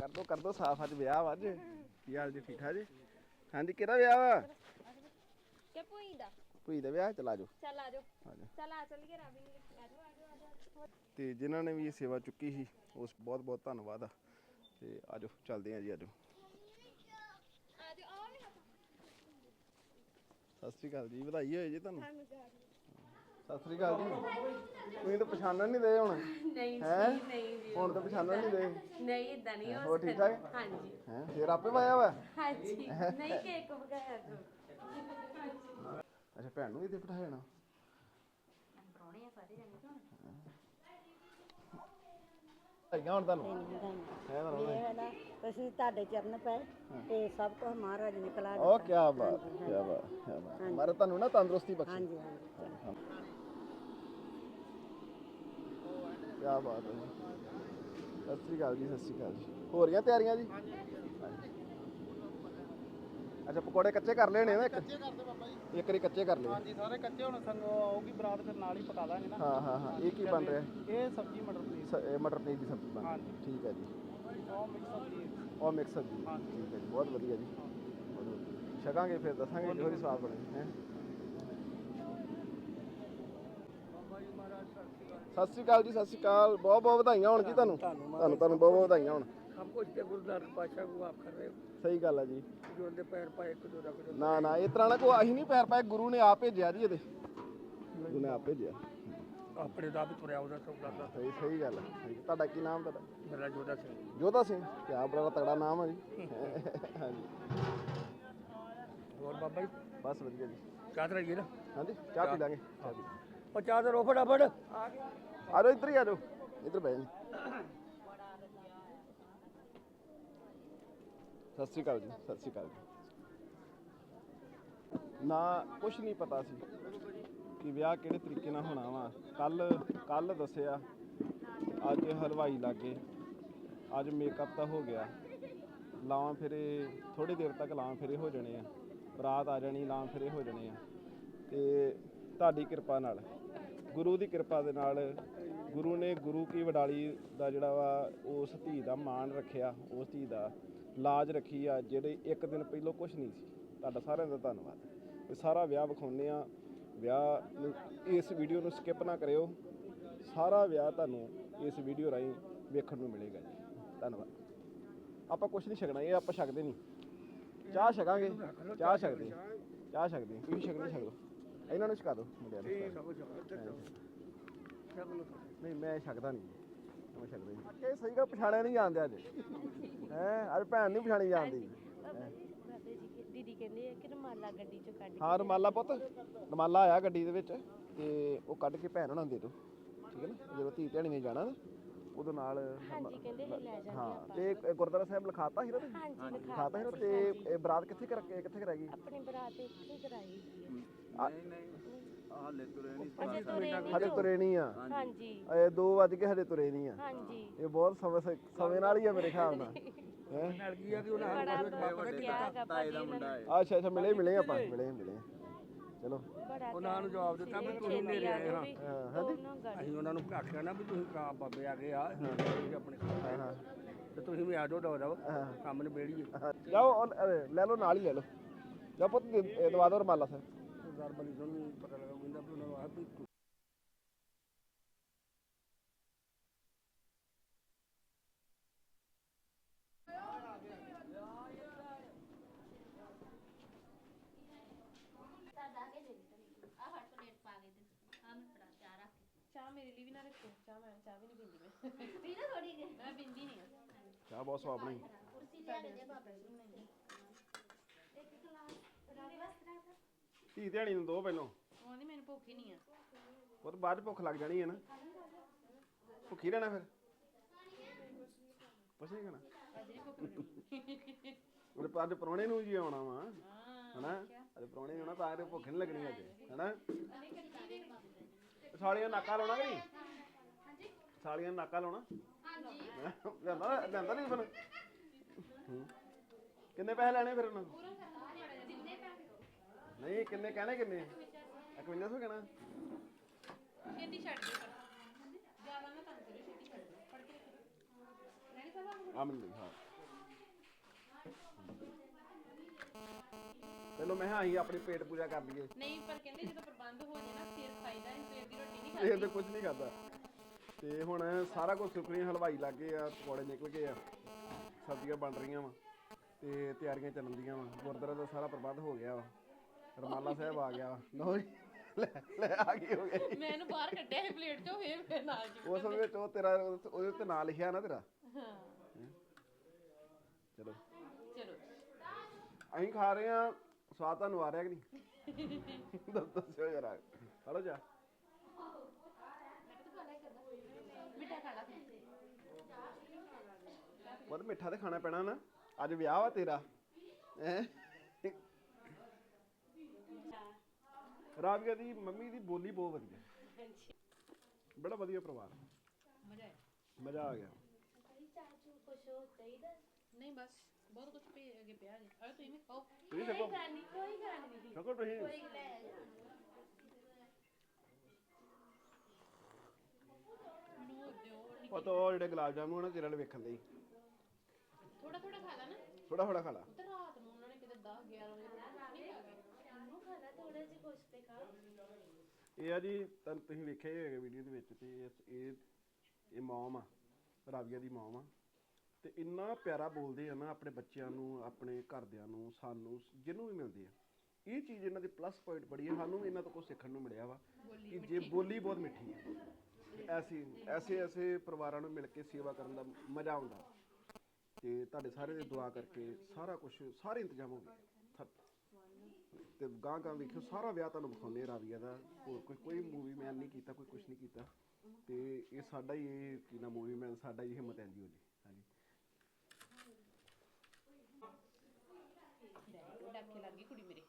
ਕਰ ਦੋ ਕਰ ਦੋ ਸਾਫ਼ ਅੱਜ ਵਿਆਹ ਵਾ ਅੱਜ। ਕੀ ਹਾਲ ਜੀ ਠੀਕ ਠਾਕ ਜੀ? ਹਾਂਜੀ ਕਿਹੜਾ ਵਿਆਹ ਵਾ? ਕਿ ਭੂਈ ਦਾ? ਭੂਈ ਦਾ ਵਿਆਹ ਚਲਾ ਜਾਓ। ਚੱਲ ਆ ਜਾਓ। ਆ ਜਾਓ। ਚੱਲ ਆ ਚੱਲੀਏ ਰਾਵੀ ਨੂੰ ਆ ਜਾਓ ਆ ਜਾਓ ਆ ਜਾਓ। ਤੇ ਜਿਨ੍ਹਾਂ ਨੇ ਵੀ ਇਹ ਸੇਵਾ ਚੁੱਕੀ ਸੀ ਉਸ ਬਹੁਤ ਬਹੁਤ ਧੰਨਵਾਦ ਆ। ਤੇ ਆਜੋ ਚੱਲਦੇ ਆ ਜੀ ਆਜੋ ਆ ਜਾਓ ਆ ਵੀ ਸਤਿ ਸ੍ਰੀ ਅਕਾਲ ਜੀ ਵਧਾਈ ਹੋਏ ਜੀ ਤੁਹਾਨੂੰ। ਸਤਿ ਸ੍ਰੀ ਅਕਾਲ ਜੀ। ਤੁਸੀਂ ਤਾਂ ਪਛਾਣਨ ਨਹੀਂ ਦੇ ਹੁਣ। ਨਹੀਂ ਹੈ? ਜੀ ਨਹੀਂ ਜੀ ਹੁਣ ਤਾਂ ਪਛਾਣਨ ਨਹੀਂ ਦੇ। ਨਹੀਂ ਇਦਾਂ ਨਹੀਂ ਹੋ ਹੋਰ ਠੀਕ ਠਾਕ? ਹਾਂਜੀ। ਹੈ ਫੇਰ ਆਪੇ ਪਾਇਆ ਵਾ? ਹਾਂਜੀ। ਨਹੀਂ ਕੇਕ ਵਗੈਰਾ ਤੋਂ। ਅੱਛਾ ਭੈਣ ਨੂੰ ਵੀ ਇੱਥੇ ਬਿਠਾਇਆ ਨਾ। ਪਰੋਣੇ ਆ ਸਾਰੇ ਜਣੇ ਆਈਆਂ ਹੁਣ ਤੁਹਾਨੂੰ ਹੈ ਨਾ ਇਹ ਹੈ ਨਾ ਅਸੀਂ ਤੁਹਾਡੇ ਚਰਨ ਪਏ ਤੇ ਸਭ ਕੁਝ ਮਹਾਰਾਜ ਨੇ ਕਲਾ ਓ ਕੀ ਬਾਤ ਕੀ ਬਾਤ ਕੀ ਬਾਤ। ਮਾਰੇ ਤੁਹਾਨੂੰ ਨਾ ਤੰਦਰੁਸਤੀ ਬਖਸ਼ੇ। ਹਾਂਜੀ ਹਾਂਜੀ। ਕੀ ਬਾਤ ਹੈ ਜੀ। ਸਤਿ ਸ੍ਰੀ ਅਕਾਲ ਜੀ ਸਤਿ ਸ੍ਰੀ ਅਕਾਲ ਜੀ। ਹੋ ਰਹੀਆਂ ਤਿਆਰੀਆਂ ਜੀ? ਅੱਛਾ ਪਕੌੜੇ ਕੱਚੇ ਕਰ ਲੈਣੇ ਨਾ ਇੱਕ? ਕੱਚੇ ਕਰ ਦੇ ਬਾਬਾ ਜੀ। ਇੱਕ ਵਾਰੀ ਕੱਚੇ ਕਰ ਲਏ ਹਾਂਜੀ ਸਾਰੇ ਕੱਚੇ ਹੁਣ ਸਾਨੂੰ ਆਊਗੀ ਬਰਾਤ ਫਿਰ ਨਾਲ ਹੀ ਪਕਾ ਦਾਂਗੇ ਨਾ। ਹਾਂ ਹਾਂ ਹਾਂ। ਇਹ ਕੀ ਬਣ ਰਿਹਾ? ਇਹ ਸਬਜ਼ੀ ਮਟਰ ਪਨੀਰ। ਸ- ਇਹ ਮਟਰ ਪਨੀਰ ਦੀ ਸਬਜ਼ੀ ਬਣ ਰਹੀ ਹਾਂਜੀ। ਠੀਕ ਹੈ ਜੀ। ਉਹ ਮਿਕਸ ਸਬਜ਼ੀ ਉਹ ਮਿਕਸ ਸਬਜ਼ੀ ਠੀਕ ਹੈ ਜੀ। ਬਹੁਤ ਵਧੀਆ ਜੀ। ਬਹੁਤ ਵਧੀਆ। ਛਕਾਂਗੇ ਫਿਰ ਦੱਸਾਂਗੇ ਜਿਹੋ ਜਿਹੀ ਸਵਾਦ ਬਣੇ ਹੈ। ਸਤਿ ਸ੍ਰੀ ਅਕਾਲ ਜੀ ਸਤਿ ਸ੍ਰੀ ਅਕਾਲ। ਬਹੁਤ ਬਹੁਤ ਵਧਾਈਆਂ ਹੋਣ ਜੀ ਤੁਹਾਨੂੰ। ਤੁਹਾਨੂੰ ਤੁਹਾਨੂੰ ਬਹੁਤ ਬਹੁਤ ਵਧਾਈਆਂ ਹੋਣ। ਸਭ ਕੁਝ ਤੇ ਗੁਰਦਾਰ ਪਾਸ਼ਾ ਨੂੰ ਆਪ ਕਰ ਰਹੇ ਹੋ। ਸਹੀ ਗੱਲ ਹੈ ਜੀ। ਜੋ ਉਹਦੇ ਪੈਰ ਪਾਏ ਇੱਕ ਦੋ ਰੱਖ ਨਾ ਨਾ ਇਸ ਤਰ੍ਹਾਂ ਨਾ ਕੋ ਅਸੀਂ ਨਹੀਂ ਪੈਰ ਪਾਏ ਗੁਰੂ ਨੇ ਆਪ ਭੇਜਿਆ ਜੀ ਇਹਦੇ। ਗੁਰੂ ਨੇ ਆਪ ਭੇਜਿਆ। ਆਪਣੇ ਦਾ ਵੀ ਤੁਰਿਆ ਉਹਦਾ ਸੌਦਾ ਦਾ। ਸਹੀ ਸਹੀ ਗੱਲ ਹੈ ਸਹੀ। ਤੁਹਾਡਾ ਕੀ ਨਾਮ ਤੁਹਾਡਾ ਮੇਰਾ ਜੋਦਾ ਸਿੰਘ। ਜੋਧਾ ਸਿੰਘ। ਕਿਆ ਬੜਾ ਤਗੜਾ ਨਾਮ ਹੈ ਜੀ। ਹਾਂਜੀ। ਹੋਰ ਬਾਬਾ ਜੀ? ਬਸ ਵਧੀਆ ਜੀ। ਚਾਹ ਰਹੀਏ ਨਾ। ਹਾਂਜੀ ਚਾਹ ਪੀ ਲਾਂਗੇ। ਚਾਹ ਪੀ ਉਹ ਚਾਹ ਤੇ ਫਟਾਫਟ। ਆ ਜਾਓ, ਇੱਧਰ ਹੀ ਆ ਜਾਓ। ਇੱਧਰ ਬਹਿ ਜੀ ਸਤਿ ਸ੍ਰੀ ਅਕਾਲ ਜੀ, ਸਤਿ ਸ੍ਰੀ ਅਕਾਲ ਜੀ। ਨਾ ਕੁਝ ਨਹੀਂ ਪਤਾ ਸੀ ਕਿ ਵਿਆਹ ਕਿਹੜੇ ਤਰੀਕੇ ਨਾਲ ਹੋਣਾ ਵਾ। ਕੱਲ ਕੱਲ ਦੱਸਿਆ, ਅੱਜ ਹਲਵਾਈ ਲੱਗੇ। ਅੱਜ ਮੇਕਅਪ ਤਾਂ ਹੋ ਗਿਆ। ਲਾਵਾਂ ਫੇਰੇ ਥੋੜੀ ਦੇਰ ਤੱਕ ਲਾਵਾਂ ਫੇਰੇ ਹੋ ਜਾਣੇ ਆ। ਰਾਤ ਆ ਜਾਣੀ, ਲਾਵਾਂ ਫੇਰੇ ਹੋ ਜਾਣੇ ਆ। ਤੇ ਤੁਹਾਡੀ ਕਿਰਪਾ ਨਾਲ। ਗੁਰੂ ਦੀ ਕਿਰਪਾ ਦੇ ਨਾਲ ਗੁਰੂ ਨੇ ਗੁਰੂ ਕੀ ਵਡਾਲੀ ਦਾ ਜਿਹੜਾ ਵਾ, ਉਸ ਧੀ ਦਾ ਮਾਣ ਰੱਖਿਆ, ਉਸ ਧੀ ਦਾ ਲਾਜ ਰੱਖੀ ਆ, ਜਿਹੜੇ ਇੱਕ ਦਿਨ ਪਹਿਲਾਂ ਕੁਝ ਨਹੀਂ ਸੀ। ਤੁਹਾਡਾ ਸਾਰਿਆਂ ਦਾ ਧੰਨਵਾਦ। ਇਹ ਸਾਰਾ ਵਿਆਹ ਵਿਖਾਉਂਦੇ ਆ। ਵਿਆਹ ਇਸ ਵੀਡੀਓ ਨੂੰ ਸਕਿਪ ਨਾ ਕਰਿਓ। ਸਾਰਾ ਵਿਆਹ ਤੁਹਾਨੂੰ ਇਸ ਵੀਡੀਓ ਰਾਹੀਂ ਵੇਖਣ ਨੂੰ ਮਿਲੇਗਾ ਜੀ। ਧੰਨਵਾਦ। ਆਪਾਂ ਕੁਝ ਨਹੀਂ ਛਕਣਾ, ਇਹ ਆਪਾਂ ਛਕਦੇ ਨਹੀਂ। ਚਾਹ ਛਕਾਂਗੇ? ਚਾਹ ਛਕਦੇ। ਚਾਹ ਛਕਦੇ। ਤੁਸੀਂ ਛਕਦੇ ਛਕ ਲਓ। ਇਹਨਾਂ ਨੂੰ ਛਕਾ ਦਿਓ ਮੁੰਡਿਆਂ ਨੂੰ ਨਹੀਂ ਮੈਂ ਛਕਦਾ ਨਹੀਂ। ਮੈਂ ਛਕਦਾ ਨਹੀਂ। ਇਹ ਸਹੀ ਗੱਲ ਪਛਾਣਿਆ ਨਹੀਂ ਜਾਂਦੇ ਅੱਜ। ਹੈ ਅੱਜ ਭੈਣ ਨਹੀਂ ਪਛਾਣੀ ਜਾਂਦੀ। ਬਾਬੇ ਜੀ ਕਿ- ਦੀਦੀ ਕਹਿੰਦੇ ਆ ਕਿ ਰਮਾਲਾ ਗੱਡੀ ਚੋਂ ਕੱਢ ਕੇ ਹਾਂ ਰਮਾਲਾ ਪੁੱਤ। ਰਮਾਲਾ ਆਇਆ ਗੱਡੀ ਦੇ ਵਿੱਚ ਤੇ ਉਹ ਕੱਢ ਕੇ ਭੈਣ ਉਹਨਾਂ ਨੂੰ ਦੇ ਦਿਓ। ਠੀਕ ਹੈ ਨਾ? ਜਦੋਂ ਧੀ ਧਿਆਣੀ ਨੇ ਜਾਣਾ ਨਾ ਉਦੋਂ ਨਾਲ ਹਾਂਜੀ ਕਹਿੰਦੇ ਇਹ ਲੈ ਜਾਣਗੇ ਹਾਂ ਆਪਾਂ। ਤੇ ਗੁਰਦੁਆਰਾ ਸਾਹਿਬ ਲਿਖਾਤਾ ਸੀ ਨਾ? ਹਾਂਜੀ ਲਿਖਾ ਲਿਖਾਤਾ ਸੀ ਤੇ ਇਹ ਬਰਾਤ ਕਿੱਥੇ ਕਰ ਕਿੱਥੇ ਕਰਾਏਗੀ ਆਪਣੀ ਬਰਾਤ ਇੱਥੇ ਕਰਾਈ ਜੀ ਹਲੇ ਅਜੇ ਤੁਰੇ ਨਹੀਂ ਹਲੇ ਤੁਰੇ ਨਹੀਂ ਆ। ਹਾਂਜੀ। ਇਹ 2 ਵਜ ਕੇ ਹਲੇ ਤੁਰੇ ਨਹੀਂ ਆ। ਹਾਂਜੀ। ਇਹ ਬਹੁਤ ਸਮੇਂ ਸ- ਸਮੇਂ ਨਾਲ ਹੀ ਆ ਮੇਰੇ ਖਿਆਲ ਨਾਲ। ਹੈਂ? ਨਾਲ ਕੀ ਆ ਕਿ ਉਹਨਾਂ ਬੜਾ ਕਿਹਾ ਗਾ ਜੀ ਇਹਨਾਂ ਨੇ ਅੱਛਾ ਅੱਛਾ ਮਿਲੇ ਮਿਲੇ ਆਪਾਂ ਮਿਲੇ ਮਿਲੇ। ਚਲੋ। ਬੜਾ ਉਹਨਾਂ ਨੂੰ ਜਵਾਬ ਦਿੱਤਾ ਵੀ ਤੁਸੀਂ ਨੇੜੇ ਆਏ ਹਾਂ ਹਾਂ ਉਹਨਾਂ ਗੱਲ। ਅਸੀਂ ਉਹਨਾਂ ਨੂੰ ਆਖਿਆ ਨਾ ਵੀ ਤੁਸੀਂ ਕਾ ਬਾਬੇ ਆ ਗਏ ਆ ਤੁਸੀਂ ਆਪਣੇ ਘਰ ਆਏ। ਤੇ ਤੁਸੀਂ ਵੀ ਆ ਜਾਓ ਦੋ ਦੋ ਕੰਮ ਨਿਬੇੜੀਏ ਜਾਓ ਉਹ, ਅਰੇ, ਲੈ ਲਓ ਨਾਲ ਹੀ ਲੈ ਲਓ। ਜਾ ਪੁੱਤ ਦੇ- ਇਹ ਦਵਾ ਦੋ ਰਮਾਲਾ ਸਾਹਿਬ ਸਰਦਾਰ ਬਲੀ ਸਿੰਘ ਨੂੰ ਪਤਾ ਲੱਗਾ ਕਹਿੰਦਾ ਵੀ ਉਹਨਾਂ ਨੂੰ ਆ ਵੀ ਚਾਹ ਮੇਰੇ ਲਈ ਵੀ ਨਾ ਰੱਖੋ। ਚਾਹ ਮੈਂ ਚਾਹ ਵੀ ਨਹੀਂ ਪੀਂਦੀ ਮੈਂ। ਪੀ ਨਾ ਥੋੜੀ ਮੈਂ ਪੀਂਦੀ ਨਹੀਂ ਚਾਹ ਬਹੁਤ ਸਵਾਦ ਬਣੀ। ਧੀ ਧਿਆਣੀ ਨੂੰ ਦੋ ਪਹਿਲੋਂ। ਉਹਦੀ ਮੈਨੂੰ ਭੁੱਖ ਹੀ ਨਹੀਂ ਆ। ਉਹ ਤਾਂ ਬਾਅਦ 'ਚ ਭੁੱਖ ਲੱਗ ਜਾਣੀ ਹੈ ਨਾ। ਭੁੱਖੀ ਰਹਿਣਾ ਫਿਰ। ਕੁਛ ਨਹੀਂ ਖਾਣਾ ਅੱਜ ਨਹੀਂ ਭੁੱਖ ਲੱਗਣੀ। ਉਹਦੇ ਨੂੰ ਜੀ ਆਉਣਾ ਵਾ। ਹਨਾ? ਅੱਜ ਪ੍ਰਾਹੁਣੇ ਨੂੰ ਆਉਣਾ ਤਾਂ ਭੁੱਖ ਨਹੀਂ ਲੱਗਣੀ ਅੱਜ। ਹਨਾ? ਸਾਲੀਆਂ ਨਾਕਾ ਲਾਉਣਾ ਕਿ ਨਹੀਂ? ਸਾਲੀਆਂ ਨਾਕਾ ਲਾਉਣਾ? ਹਾਂਜੀ। ਲੈਂਦਾ ਲੈਂਦਾ ਨਹੀਂ ਫਿਰ। ਕਿੰਨੇ ਪੈਸੇ ਲੈਣੇ ਫਿਰ ਉਹਨਾਂ? ਨੂੰ ਨਹੀਂ ਕਿੰਨੇ ਕਹਿਣੇ ਕਿੰਨੇ 5100 ਕਹਿਣਾ। ਛੇਤੀ ਛੱਡ ਪਰ ਜ਼ਿਆਦਾ ਨਾ ਤੰਗ ਕਰਿਓ ਛੇਤੀ ਛੱਡ ਦਿਓ। ਫੜ ਕੇ ਰੱਖੋ ਰਹਿਣੀ ਸਾਹਿਬ ਆ ਮੈਨੂੰ ਹਾਂ ਚਲੋ ਮੈਂ ਅਸੀਂ ਆਪਣੀ ਪੇਟ ਪੂਜਾ ਕਰ ਲਈਏ। ਨਹੀਂ ਪਰ ਕਹਿੰਦੇ ਜਦੋਂ ਪ੍ਰਬੰਧ ਹੋ ਜਾਏ ਨਾ ਫਿਰ ਖਾਈਦਾ ਨਹੀਂ ਸਵੇਰ ਦੀ ਰੋਟੀ ਨਹੀਂ ਇਹ ਤੇ ਕੁਝ ਨਹੀਂ ਕਰਦਾ ਤੇ ਹੁਣ ਸਾਰਾ ਕੁਝ ਸੁੱਕਣੀ ਹਲਵਾਈ ਲੱਗੇ ਆ ਪਕੌੜੇ ਨਿਕਲ ਗਏ ਆ। ਸਬਜ਼ੀਆਂ ਬਣ ਰਹੀਆਂ ਵਾ। ਤੇ ਤਿਆਰੀਆਂ ਚੱਲਣ ਦੀਆਂ ਵਾ। ਗੁਰਦੁਆਰੇ ਦਾ ਸਾਰਾ ਪ੍ਰਬੰਧ ਹੋ ਗਿਆ ਵਾ। ਰਮਾਲਾ ਸਾਹਿਬ ਆ ਗਿਆ। ਲਓ ਜੀ ਲੈ ਲੈ ਆ ਗਈ ਹੋ ਗਿਆ ਮੈਂ ਇਹਨੂੰ ਬਾਹਰ ਕੱਢਿਆ ਸੀ ਪਲੇਟ ਚੋਂ ਫੇਰ ਮੇਰੇ ਨਾਲ ਜੀ ਉਸ ਵਿੱਚ ਉਹ ਤੇਰਾ ਉਹਦੇ ਉੱਤੇ ਨਾਂ ਲਿਖਿਆ ਨਾ ਤੇਰਾ? ਹਾਂ। ਚਲੋ। ਚਲੋ। ਅਸੀਂ ਖਾ ਰਹੇ ਆ ਸਵਾਦ ਤੁਹਾਨੂੰ ਆ ਰਿਹਾ ਕਿ ਨਹੀਂ? ਦੱਸ ਦੱਸਿਓ ਜਰਾ ਹਲੋ ਜਾ ਮਿੱਠਾ ਖਾਣਾ ਬਹੁਤ ਮਿੱਠਾ ਤੇ ਖਾਣਾ ਪੈਣਾ ਨਾ। ਅੱਜ ਵਿਆਹ ਵਾ ਤੇਰਾ। ਹੈ? ਰਾਵੀਆ ਦੀ ਮੰਮੀ ਦੀ ਬੋਲੀ ਬਹੁਤ ਵਧੀਆ। ਬੜਾ ਵਧੀਆ ਪਰਿਵਾਰ। ਮਜ਼ਾ ਆਇਆ। ਮਜ਼ਾ ਆ ਗਿਆ। ਨਹੀਂ ਬਸ ਬਹੁਤ ਕੁਝ ਪੇ ਅੱਗੇ ਪਿਆ ਜੀ। ਆਓ ਤੁਸੀਂ ਵੀ ਖਾਓ। ਤੁਸੀਂ ਦੇਖੋ ਦੇਖੋ ਤੁਸੀਂ। ਮੈਨੂੰ ਉਹ ਦਿਓ ਉਹ ਤਾਂ ਉਹ ਜਿਹੜੇ ਗੁਲਾਬ ਜਾਮੁਨ ਨਾ ਤੇਰੇ ਨਾਲ ਵੇਖਣ ਦੇ ਥੋੜਾ ਥੋੜਾ ਖਾ ਲਾ ਨਾ। ਥੋੜਾ ਥੋੜਾ ਖਾ ਲਾ ਤੇ ਰਾਤ ਨੂੰ ਉਹਨਾਂ ਨੇ ਕਿਤੇ 10 11 ਵਜੇ ਰੋਟੀ ਨਹੀਂ ਖਾ ਗਏ ਇਹ ਆ ਜੀ, ਤੁਹਾਨੂੰ ਤੁਸੀਂ ਵੇਖਿਆ ਹੀ ਹੋਵੇਗਾ ਵੀਡੀਓ ਦੇ ਵਿੱਚ ਤੇ ਇਸ- ਇਹ ਇਹ ਮੌਮ ਆ ਰਾਵੀਆ ਦੀ ਮੌਮ ਆ ਤੇ ਇੰਨਾ ਪਿਆਰਾ ਬੋਲਦੇ ਆ ਨਾ ਆਪਣੇ ਬੱਚਿਆਂ ਨੂੰ, ਆਪਣੇ ਘਰਦਿਆਂ ਨੂੰ, ਸਾਨੂੰ, ਜਿਹਨੂੰ ਵੀ ਮਿਲਦੇ ਆ। ਇਹ ਚੀਜ਼ ਇਹਨਾਂ ਦੀ ਪਲੱਸ ਪੁਆਇੰਟ ਬੜੀ ਹੈ ਸਾਨੂੰ ਵੀ ਇਹਨਾਂ ਤੋਂ ਕੁਝ ਸਿੱਖਣ ਨੂੰ ਮਿਲਿਆ ਵਾ ਕਿ ਜੇ ਬੋਲੀ ਬਹੁਤ ਮਿੱਠੀ ਹੈ ਐਸੀ ਐਸੇ ਐਸੇ ਪਰਿਵਾਰਾਂ ਨੂੰ ਮਿਲ ਕੇ ਸੇਵਾ ਕਰਨ ਦਾ ਮਜ਼ਾ ਆਉਂਦਾ। ਤੇ ਤੁਹਾਡੇ ਸਾਰੇ ਦੀ ਦੁਆ ਕਰਕੇ ਸਾਰਾ ਕੁਝ ਸਾਰੇ ਇੰਤਜ਼ਾਮ ਹੋ ਗਏ ਤੇ ਗਾਂ ਗਾਂ ਵੇਖਿਓ ਸਾਰਾ ਵਿਆਹ ਤੁਹਾਨੂੰ ਵਿਖਾਉਂਦੇ ਆ ਰਾਵੀਆ ਦਾ। ਹੋਰ ਕੋਈ ਕੋਈ ਮੂਵੀ ਮੈਨ ਨਹੀਂ ਕੀਤਾ ਕੋਈ ਕੁਝ ਨਹੀਂ ਕੀਤਾ। ਤੇ ਇਹ ਸਾਡਾ ਹੀ ਇਹ ਕੀ ਨਾ ਮੂਵੀ ਮੈਨ ਸਾਡਾ ਹੀ ਹਿੰਮਤ ਐਂਦੀ ਹੋ ਜੀ ਹਾਂਜੀ। ਡਾਕੇ ਲੱਗ ਕੁੜੀ ਮੇਰੇ।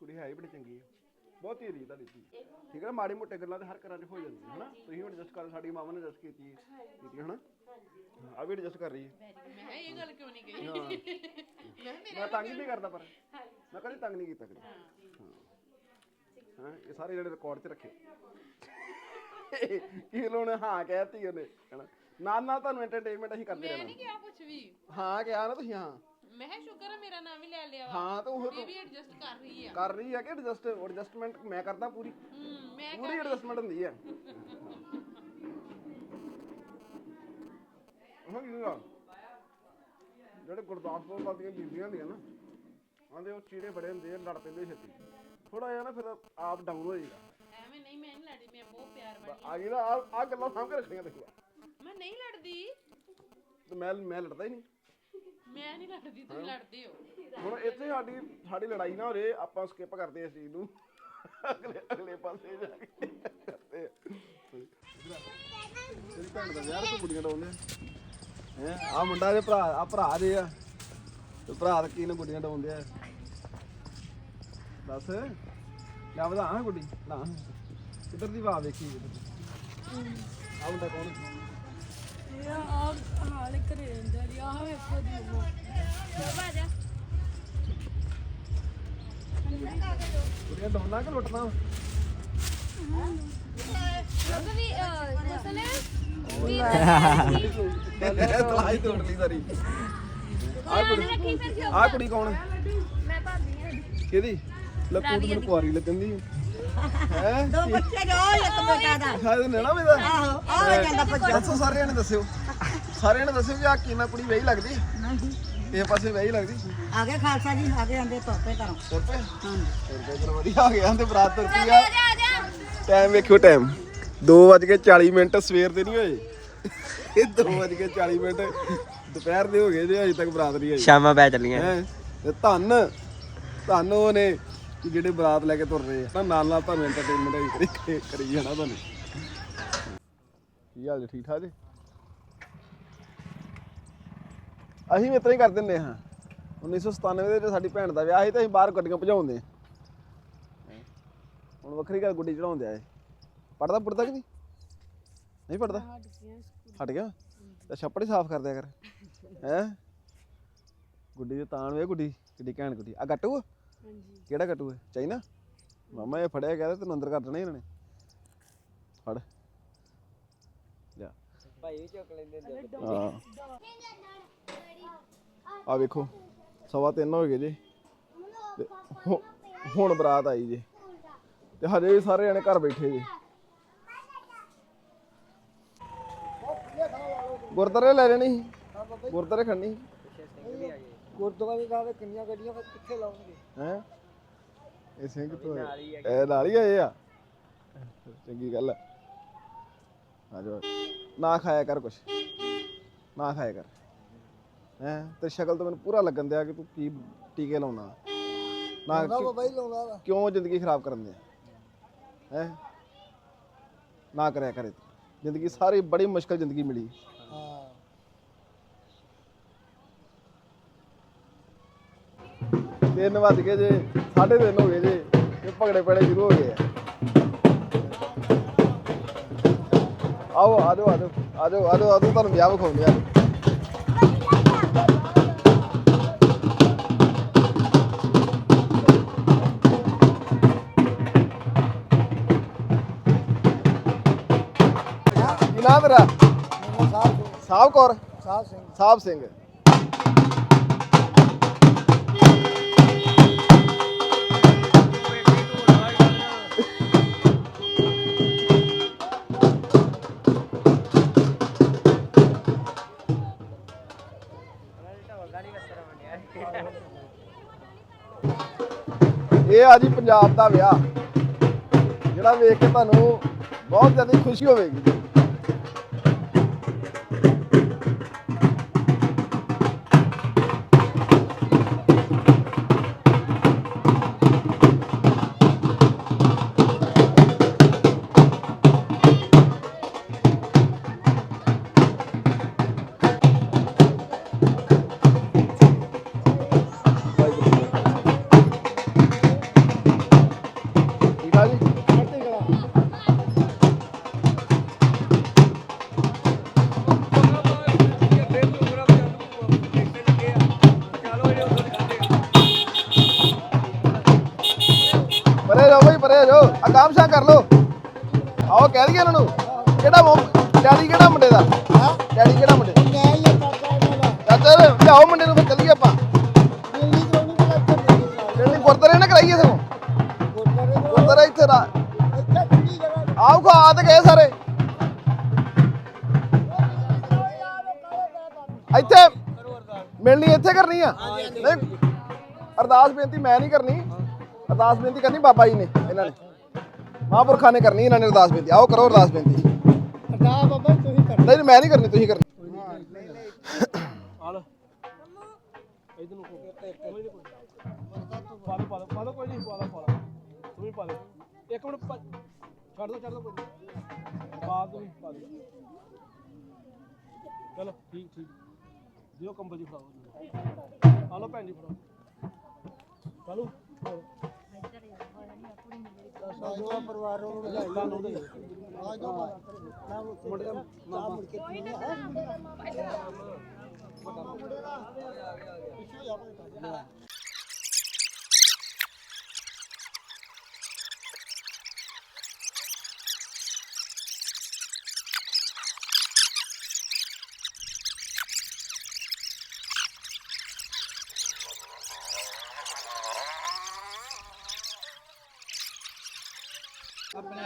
ਕੁੜੀ ਹੈ ਹੀ ਬੜੀ ਚੰਗੀ ਹੈ ਬਹੁਤ ਹੀ ਰੀ ਤੁਹਾਡੀ ਧੀ ਠੀਕ ਹੈ ਮਾੜੀ ਮੋਟੇ ਗੱਲਾਂ ਤੇ ਹਰ ਘਰਾਂ 'ਚ ਹੋ ਜਾਂਦੀਆਂ ਹਨਾ? ਤੁਸੀਂ ਹੁਣ ਐਡਜਸਟ ਕਰ ਸਾਡੀ ਮਾਵਾਂ ਨੇ ਐਡਜਸਟ ਕੀਤੀ ਕੀਤੀ ਹਨਾ? ਆ ਵੀ ਐਡਜਸਟ ਕਰ ਰਹੀ ਹੈ। ਮੈਂ ਇਹ ਗੱਲ ਕਿਉਂ ਨਹੀਂ ਕਹੀ? ਮੈਂ ਤੰਗ ਨਹੀਂ ਕਰਦਾ ਪਰ। ਮੈਂ ਕਦੇ ਤੰਗ ਨਹੀਂ ਕੀਤਾ ਕਦੇ। ਹਾਂ। ਹਾਂ। ਇਹ ਸਾਰੇ ਜਿਹੜੇ ਰਿਕਾਰਡ 'ਚ ਰੱਖੇ। ਕੀ ਲੋਣ ਹਾਂ ਕਹਿਤੀ ਉਹਨੇ ਹਨਾ? ਨਾਲ ਨਾਲ ਤੁਹਾਨੂੰ ਐਂਟਰਟੇਨਮੈਂਟ ਅਸੀਂ ਕਰਦੇ ਮੈਂ ਰਹਿਣਾ। ਨਹੀਂ ਕਿਹਾ ਕੁਝ ਵੀ। ਹਾਂ ਕਿਹਾ ਨਾ ਤੁਸੀਂ ਹਾਂ। ਮੈਂ ਕਿਹਾ ਸ਼ੁਕਰ ਹੈ ਮੇਰਾ ਨਾਮ ਵੀ ਲੈ ਲਿਆ ਵਾ। ਹਾਂ ਤਾਂ ਉਹ ਇਹ ਵੀ ਐਡਜਸਟ ਕਰ ਰਹੀ ਆ। ਕਰ ਰਹੀ ਹੈ ਕਿ ਐਡਜਸਟ ਐਡਜਸਟਮੈਂਟ ਮੈਂ ਕਰਦਾ ਪੂਰੀ? ਹੂੰ ਮੈਂ ਪੂਰੀ ਐਡਜਸਟਮੈਂਟ ਹੁੰਦੀ ਹੈ ਹਾਂ ਕੀ ਜਿਹੜੇ ਗੁਰਦਾਸਪੁਰ ਵੱਲ ਦੀਆਂ ਬੀਬੀਆਂ ਹੁੰਦੀਆਂ ਨਾ ਆਂਦੇ ਉਹ ਚੀੜੇ ਬੜੇ ਹੁੰਦੇ ਆ ਲੜ ਪੈਂਦੇ ਛੇਤੀ। ਥੋੜਾ ਜਿਹਾ ਨਾ ਫਿਰ ਆਪ ਡਾਊਨ ਹੋ ਜਾਏਗਾ ਐਵੇਂ ਨਹੀਂ ਮੈਂ ਨਹੀਂ ਲੜਦੀ ਮੈਂ ਬਹੁਤ ਪਿਆਰ ਵਾਲੀ ਆ। ਗਈ ਨਾ ਆ ਗੱਲਾਂ ਸਾਂਭ ਕੇ ਰੱਖਣੀਆਂ ਦੇਖੋ ਮੈਂ ਨਹੀਂ ਲੜਦੀ। ਤੇ ਮੈਂ ਮੈਂ ਲੜਦਾ ਹੀ ਨਹੀਂ। ਮੈਂ ਨਹੀਂ ਲੜਦੀ ਤੁਸੀਂ ਲੜਦੇ ਹੋ। ਹੁਣ ਇੱਥੇ ਸਾਡੀ ਸਾਡੀ ਲੜਾਈ ਨਾ ਹੋ ਜੇ ਆਪਾਂ ਸਕਿਪ ਕਰਦੇ ਇਸ ਚੀਜ਼ ਨੂੰ। ਅਗਲੇ ਅਗਲੇ ਪਾਸੇ ਜਾ ਕੇ ਕਰਦੇ ਆ। ਤੇਰੀ ਭੈਣ ਦਾ ਵਿਆਹ ਤੋਂ ਗੁੱਡੀਆਂ ਡਾਉਂਦੇ ਹੈ? ਆ ਮੁੰਡਾ ਦੇ ਭਰਾ ਆ ਭਰਾ ਦੇ ਆ। ਤੇ ਭਰਾ ਦਾ ਕੀ ਨੇ ਗੁੱਡੀਆਂ ਡਾਉਂਦੇ ਆ। ਦੱਸ। ਕਿਆ ਵਧਾ ਹਾਂ ਗੁੱਡੀ ਨਾ ਕਿੱਧਰ ਦੀ ਵਾਹ ਵੇਖੀ? ਆ ਮੁੰਡਾ ਕੌਣ ਗੁੱਡੀਆਂ ਡਾਉਣਾ ਕਿ ਲੁੱਟਣਾ ਲੋਕ ਵੀ ਦੱਸਣੇ ਤਲਾਈ ਤੋੜ ਲਈ ਸਾਰੀ ਆ ਕੁੜੀ ਆ ਕੌਣ? ਮੈਂ ਭਾਬੀ ਹਾਂ। ਕਿਹਦੀ? ਲੱਕੂ ਨੂੰ ਕੁਆਰੀ ਲੱਗਣ ਦੀ। ਹੈ? ਦੋ ਬੱਚੇ ਜੋ ਇੱਕ ਬੇਟਾ ਦਾ ਸ਼ਾਇਦ ਨੇਣਾ ਮੇਦਾ ਆਹੋ ਆ ਹੋ ਜਾਂਦਾ ਬੱਚਾ ਦੱਸੋ ਸਾਰਿਆਂ ਨੇ ਦੱਸਿਓ। ਸਾਰਿਆਂ ਨੇ ਦੱਸਿਓ ਕਿ ਆ ਕੀ ਨਾ ਕੁੜੀ ਵਹੀ ਲੱਗਦੀ? ਇਹ ਪਾਸੇ ਵਹੀ ਲੱਗਦੀ? ਆ ਗਏ ਖਾਲਸਾ ਜੀ ਆ ਗਏ ਆਂਦੇ ਤੋਪੇ ਕਰੋ ਤੁਰ ਪਏ? ਹਾਂਜੀ। ਤੁਰ ਪਏ ਚਲੋ ਵਧੀਆ ਆ ਗਿਆ ਤੇ ਬਰਾਤ ਤੁਰ ਪਈ ਆ। ਆ ਜਾ ਆ ਜਾ ਟਾਈਮ ਵੇਖਿਓ ਟਾਈਮ 2:40 ਮਿੰਟ ਸਵੇਰ ਦੇ ਨਹੀਂ ਹੋਏ। ਇਹ 2:40 ਮਿੰਟ। ਦੁਪਹਿਰ ਦੇ ਹੋ ਗਏ ਜੇ ਅਜੇ ਤੱਕ ਬਰਾਤ ਨਹੀਂ ਆਈ। ਸ਼ਾਮਾਂ ਪੈ ਚੱਲੀਆਂ। ਹੈ? ਤੇ ਧੰਨ ਧੰਨ ਉਹ ਨੇ ਕਿ ਜਿਹੜੇ ਬਰਾਤ ਲੈ ਕੇ ਤੁਰ ਰਹੇ ਆ। ਨਾਲ ਨਾਲ ਤੁਹਾਨੂੰ ਐਂਟਰਟੇਨਮੈਂਟ ਵੀ ਕਰੀ ਕਰੀ ਜਾਣਾ ਤੁਹਾਨੂੰ। ਕੀ ਹਾਲ ਜੀ ਠੀਕ ਠਾਕ ਜੀ? ਅਸੀਂ ਵੀ ਇਤਨਾ ਹੀ ਕਰ ਦਿੰਦੇ ਹਾਂ। 1997 ਦੇ ਵਿੱਚ ਸਾਡੀ ਭੈਣ ਦਾ ਵਿਆਹ ਸੀ ਤੇ ਅਸੀਂ ਬਾਹਰ ਗੱਡੀਆਂ ਭਜਾਉਂਦੇ ਹਾਂ। ਹੁਣ ਵੱਖਰੀ ਗੱਲ ਗੁੱਡੀ ਚੜਾਉਂਦੇ ਆਏ ਪੜਦਾ ਪੁੜਦਾ ਕਿ ਨਹੀਂ? ਨਹੀਂ ਪੜਦਾ? ਹਟ ਗਿਆ ਤਾਂ ਛੱਪੜ ਹੀ ਸਾਫ਼ ਕਰ ਦਿਆ ਕਰ। ਹੈ? ਗੁੱਡੀ ਦੇ ਤਾਣ ਵੇ ਗੁੱਡੀ ਕਿੱਡੀ ਘੈਂਟ ਗੁੱਡੀ। ਆ ਗੱਟੂ? ਆ? ਕਿਹੜਾ ਗੱਟੂ ਹੈ ਚਾਈਨਾ? ਮਾਮਾ ਇਹ ਫੜਿਆ ਤੇ ਤੈਨੂੰ ਅੰਦਰ ਕਰ ਦੇਣਾ ਇਹਨਾਂ ਨੇ। ਫੜ। ਜਾ ਹਾਂ। ਆ ਵੇਖੋ ਸਵਾ ਤਿੰਨ ਹੋ ਗਏ ਜੀ। ਤੇ ਹੁ- ਹੁਣ ਬਰਾਤ ਆਈ ਜੀ। ਤੇ ਹਜੇ ਵੀ ਸਾਰੇ ਜਣੇ ਘਰ ਬੈਠੇ ਜੀ। ਗੁਰਦਾਰੇ ਲੈ ਲੈਣੀ ਸੀ। ਗੁਰਦਾਰੇ ਖੜਨੀ ਗੁਰਦੁਆਰੇ ਦਾ ਤੇ ਕਿੰਨੀਆਂ ਗੱਡੀਆਂ ਫਿਰ ਕਿੱਥੇ ਲਾਉਣਗੇ ਹੈ? ਇਹ ਸਿੰਘ ਤੋਂ ਇਹ ਨਾਲ ਹੀ ਆਏ ਆ। ਚੰਗੀ ਗੱਲ ਆ ਆ ਜਾਓ। ਨਾ ਖਾਇਆ ਕਰ ਕੁਛ। ਨਾ ਖਾਇਆ ਕਰ। ਹੈ? ਤੇ ਸ਼ਕਲ ਤੋਂ ਮੈਨੂੰ ਪੂਰਾ ਲੱਗਣ ਦਿਆ ਕਿ ਤੂੰ ਕੀ ਟੀਕੇ ਲਾਉਣਾ। ਨਾ ਲਾਉਂਦਾ ਵਾ। ਕਿਉਂ ਜ਼ਿੰਦਗੀ ਖਰਾਬ ਕਰਨ ਦੇ ਹੈ? ਨਾ ਕਰਿਆ ਕਰੇ। ਜ਼ਿੰਦਗੀ ਸਾਰੀ ਬੜੀ ਮੁਸ਼ਕਲ ਜ਼ਿੰਦਗੀ ਮਿਲੀ। ਤਿੰਨ ਵੱਜ ਗਏ ਜੇ ਸਾਢੇ ਤਿੰਨ ਹੋ ਗਏ ਜੇ ਤੇ ਭਗੜੇ ਪੈਣੇ ਸ਼ੁਰੂ ਹੋ ਗਏ ਆ। ਆਓ ਆ ਜਾਓ ਆ ਜਾਓ ਆ ਜਾਓ ਆ ਜਾਓ ਆ ਜਾਓ ਤੁਹਾਨੂੰ ਵਿਆਹ ਵਿਖਾਉਂਦੇ ਆ। ਕੀ ਨਾਮ ਤੇਰਾ? ਸਾਹਿਬ ਕੌਰ? ਸਾਹਿਬ ਸਿੰਘ। ਸਾਹਿਬ ਸਿੰਘ। ਆ ਜੀ ਪੰਜਾਬ ਦਾ ਵਿਆਹ। ਜਿਹੜਾ ਵੇਖ ਕੇ ਤੁਹਾਨੂੰ ਬਹੁਤ ਜ਼ਿਆਦਾ ਖੁਸ਼ੀ ਹੋਵੇਗੀ। ਬੇਨਤੀ ਕਰਨੀ ਬਾਬਾ ਜੀ ਨੇ ਇਹਨਾਂ ਨੇ। ਮਹਾਂਪੁਰਖਾਂ ਨੇ ਕਰਨੀ ਇਹਨਾਂ ਨੇ ਅਰਦਾਸ ਬੇਨਤੀ। ਆਓ ਕਰੋ ਅਰਦਾਸ ਬੇਨਤੀ। ਅਰਦਾਸ ਬਾਬਾ ਤੁਸੀਂ ਕਰ ਨਹੀਂ ਮੈਂ ਨਹੀਂ ਕਰਨੀ ਤੁਸੀਂ ਕਰਨੀ। ਪਾ ਦੋ ਪਾ ਦੋ ਪਾ ਦੋ ਕੋਈ ਨਹੀਂ ਪਾ ਦੋ ਪਾ ਦੋ ਤੂੰ ਵੀ ਪਾ ਦੇ ਇੱਕ ਮਿੰਟ ਪਾ- ਛੱਡ ਦੋ ਛੱਡ ਦੋ ਕੋਈ ਨੀ। ਪਾ ਦੋ ਪਾ ਦੋ ਚਲੋ ਠੀਕ ਠੀਕ। ਦਿਓ ਕੰਬਲ ਜੀ ਫੜਾਓ। ਆ ਲਓ ਭੈਣ ਜੀ ਫੜਾਓ। ਚਲੋ। ਸਾਡਾ ਪਰਿਵਾਰ ਨੂੰ ਵਧਾਈ ਆ ਜਾਓ ਮੈਂ ਮੁੰਡੇ ਦਾ ਮਾਮਾ ਮੁੜ ਕੇ ਪੀਣੇ ਹੈ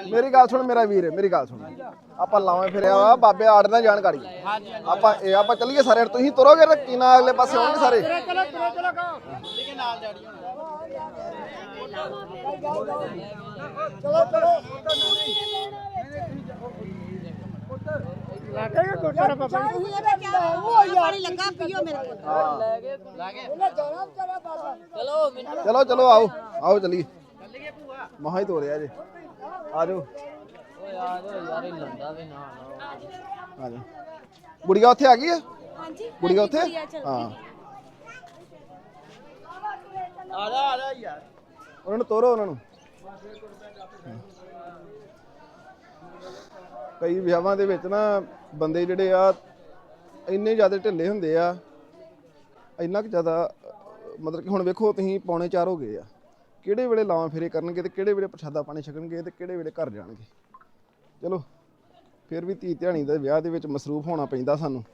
ਮੇਰੀ ਗੱਲ ਸੁਣ ਮੇਰਾ ਵੀਰ ਮੇਰੀ ਗੱਲ ਸੁਣ। ਆਪਾਂ ਲਾਵੇਂ ਫਿਰਿਆ ਵਾ ਬਾਬੇ ਆੜ ਨਾਲ ਜਾਣਕਾਰੀ ਆਪਾਂ ਇਹ ਆਪਾਂ ਚੱਲੀਏ ਸਾਰੇ ਤੁਸੀਂ ਤੁਰੋਗੇ ਤਾਂ ਕੀ ਨਾ ਅਗਲੇ ਪਾਸੇ ਹੋਣਗੇ ਸਾਰੇ? ਚਲੋ ਚਲੋ ਲੱਗੇ ਗੁਰਦੁਆਰਾ ਬਾਬਾ ਪਾਣੀ ਲੱਗਾ ਪੀਓ ਮੇਰੇ ਕੋਲ ਉਹਨੇ ਜਾਣਾ ਵਿਚਾਰਾ ਬਾਬਾ। ਚਲੋ ਚਲੋ ਆਓ। ਆਓ ਚੱਲੀਏ। ਮਹਾ ਹੀ ਤੋਰਿਆ ਜੇ। ਆ ਜਾਓ ਓਏ ਆ ਜਾਓ ਯਾਰ ਇਹ ਲੰਦਾ ਵੀ ਨਾ ਆ ਜਾ ਗੁੜੀਆ ਉੱਥੇ ਆ ਗਈ ਆ? ਹਾਂਜੀ ਗੁੜੀਆ ਉੱਥੇ? ਗੁੜੀਆ ਚੱਲ ਹਾਂ। ਆ ਜਾ ਆ ਜਾ ਯਾਰ। ਉਹਨਾਂ ਨੂੰ ਤੋਰੋ ਉਹਨਾਂ ਨੂੰ। ਕਈ ਵਿਆਹਾਂ ਦੇ ਵਿੱਚ ਨਾ ਬੰਦੇ ਜਿਹੜੇ ਆ ਇੰਨੇ ਜ਼ਿਆਦਾ ਢਿੱਲੇ ਹੁੰਦੇ ਆ। ਇੰਨਾ ਕੁ ਜ਼ਿਆਦਾ ਮਤਲਬ ਕਿ ਹੁਣ ਵੇਖੋ ਤੁਸੀਂ ਪੌਣੇ 4 ਹੋ ਗਏ ਆ। ਕਿਹੜੇ ਵੇਲੇ ਲਾਵਾਂ ਫੇਰੇ ਕਰਨਗੇ ਤੇ ਕਿਹੜੇ ਵੇਲੇ ਪ੍ਰਸ਼ਾਦਾ ਪਾਣੀ ਛਕਣਗੇ ਤੇ ਕਿਹੜੇ ਵੇਲੇ ਘਰ ਜਾਣਗੇ। ਚਲੋ ਫਿਰ ਵੀ ਧੀ ਧਿਆਣੀ ਦੇ ਵਿਆਹ ਦੇ ਵਿੱਚ ਮਸਰੂਫ ਹੋਣਾ ਪੈਂਦਾ ਸਾਨੂੰ।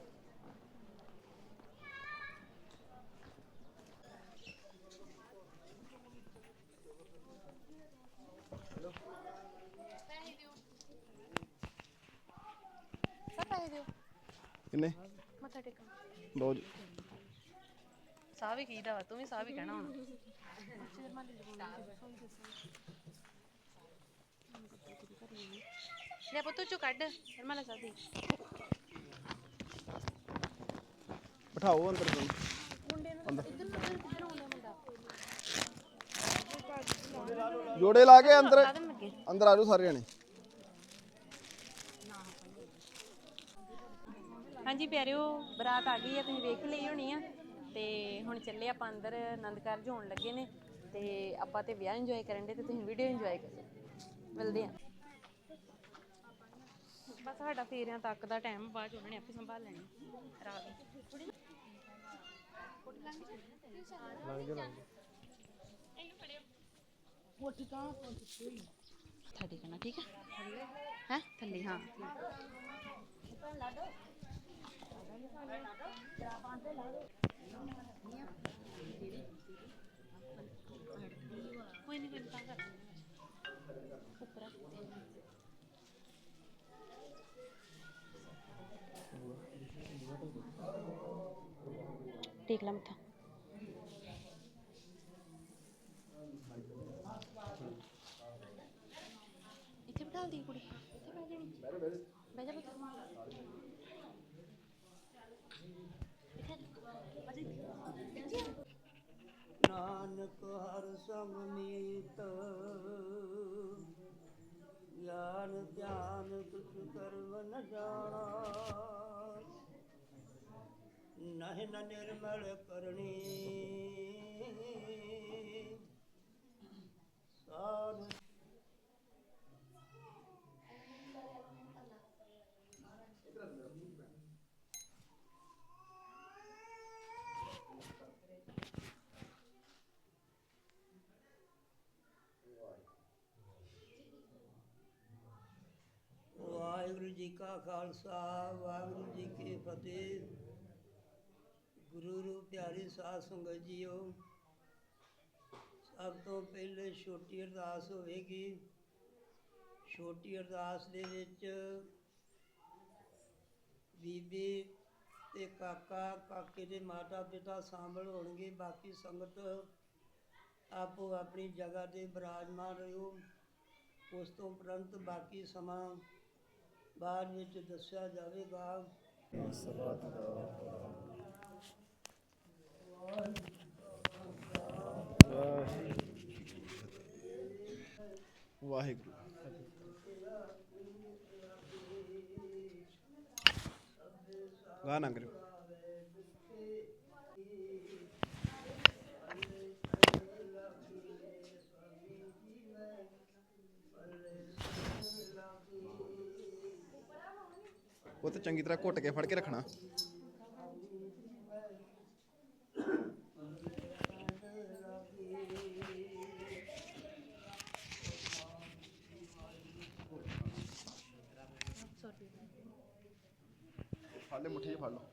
ਕਿੰਨੇ? ਮੱਥਾ ਟੇਕਣ। ਦੋ ਜੀ। ਸਾਹ ਵੀ ਕੀਦਾ ਵਾ ਤੂੰ ਵੀ ਸਾਹ ਵੀ ਕਹਿਣਾ ਹੁਣ। ਲੈ ਪੁੱਤੂ ਚੋ ਕੱਢ। ਹਰਮਲਾ ਸਾਹਿਬ ਦੀ ਬਿਠਾਓ ਅੰਦਰ ਨੂੰ ਜੋੜੇ ਲਾ ਕੇ ਅੰਦਰ। ਲੱਗੇ ਅੰਦਰ ਆ ਜਾਓ ਸਾਰੇ ਜਣੇ ਹਾਂਜੀ ਪਿਆਰਿਓ ਬਰਾਤ ਆ ਗਈ ਆ ਤੁਸੀਂ ਵੇਖ ਹੀ ਲਈ ਹੋਣੀ ਆ। ਤੇ ਹੁਣ ਚੱਲੇ ਆਪਾਂ ਅੰਦਰ ਆਨੰਦ ਕਾਰਜ ਹੋਣ ਲੱਗੇ ਨੇ ਤੇ ਆਪਾਂ ਤੇ ਵਿਆਹ ਇੰਜੋਏ ਕਰਨ ਦੇ ਤੇ ਤੁਸੀਂ ਵੀਡੀਓ ਇੰਜੋਏ ਕਰੋ। ਮਿਲਦੇ ਆ ਬਸ ਸਾਡਾ ਫੇਰਿਆਂ ਤੱਕ ਦਾ ਟਾਈਮ ਬਾਅਦ 'ਚ ਉਹਨਾਂ ਨੇ ਆਪੇ ਸੰਭਾਲ ਲੈਣੀ। ਰਾਤ ਨੂੰ। ਥੱਲੇ ਕਰਨਾ ਠੀਕ ਹੈ ਹੈ? ਥੱਲੇ ਹਾਂ। ਕੋਈ ਨਹੀਂ ਕੋਈ ਤਾਂ ਕਰ ਉੱਪਰ ਟੇਕ ਲਾ ਮੱਥਾ ਇੱਥੇ ਬਿਠਾ ਦੀ ਕੁੜੀ ਇੱਥੇ ਬਹਿ ਜਾਣੀ ਬਹਿ ਜਾ ਪੁੱਤ ਨਾਨਕ ਹਰ ਸਮਨੀਤ। ਗਿਆਨ ਧਿਆਨ ਤੁਝ ਕਰਮ ਨ ਜਾਣਾ। ਨਹਿ ਨ ਨਿਰਮਲ ਕਰਨੀ। ਸਾਧ ਵਾਹਿਗੁਰੂ ਜੀ ਕਾ ਖਾਲਸਾ, ਵਾਹਿਗੁਰੂ ਜੀ ਕੀ ਫਤਿਹ। ਗੁਰੂ ਰੂਪ ਪਿਆਰੀ ਸਾਧ ਸੰਗਤ ਜੀਓ, ਸਭ ਤੋਂ ਪਹਿਲੇ ਛੋਟੀ ਅਰਦਾਸ ਹੋਵੇਗੀ। ਛੋਟੀ ਅਰਦਾਸ ਦੇ ਵਿੱਚ ਬੀਬੀ ਤੇ ਕਾਕਾ, ਕਾਕੇ ਦੇ ਮਾਤਾ ਪਿਤਾ ਸ਼ਾਮਲ ਹੋਣਗੇ। ਬਾਕੀ ਸੰਗਤ ਆਪੋ ਆਪਣੀ ਜਗ੍ਹਾ ਤੇ ਬਿਰਾਜਮਾਨ ਰਹੋ। ਉਸ ਤੋਂ ਉਪਰੰਤ ਬਾਕੀ ਸਮਾਂ ਬਾਅਦ ਵਿੱਚ ਦੱਸਿਆ ਜਾਵੇਗਾ। ਵਾਹਿਗੁਰੂ। ਗਾ ਨੰਗਰ ਉਹ ਤੇ ਚੰਗੀ ਤਰ੍ਹਾਂ ਘੁੱਟ ਕੇ ਫੜ ਕੇ ਰੱਖਣਾ ਫੜ ਲੈ ਮੁੱਠੀ 'ਚ ਫੜ ਲਓ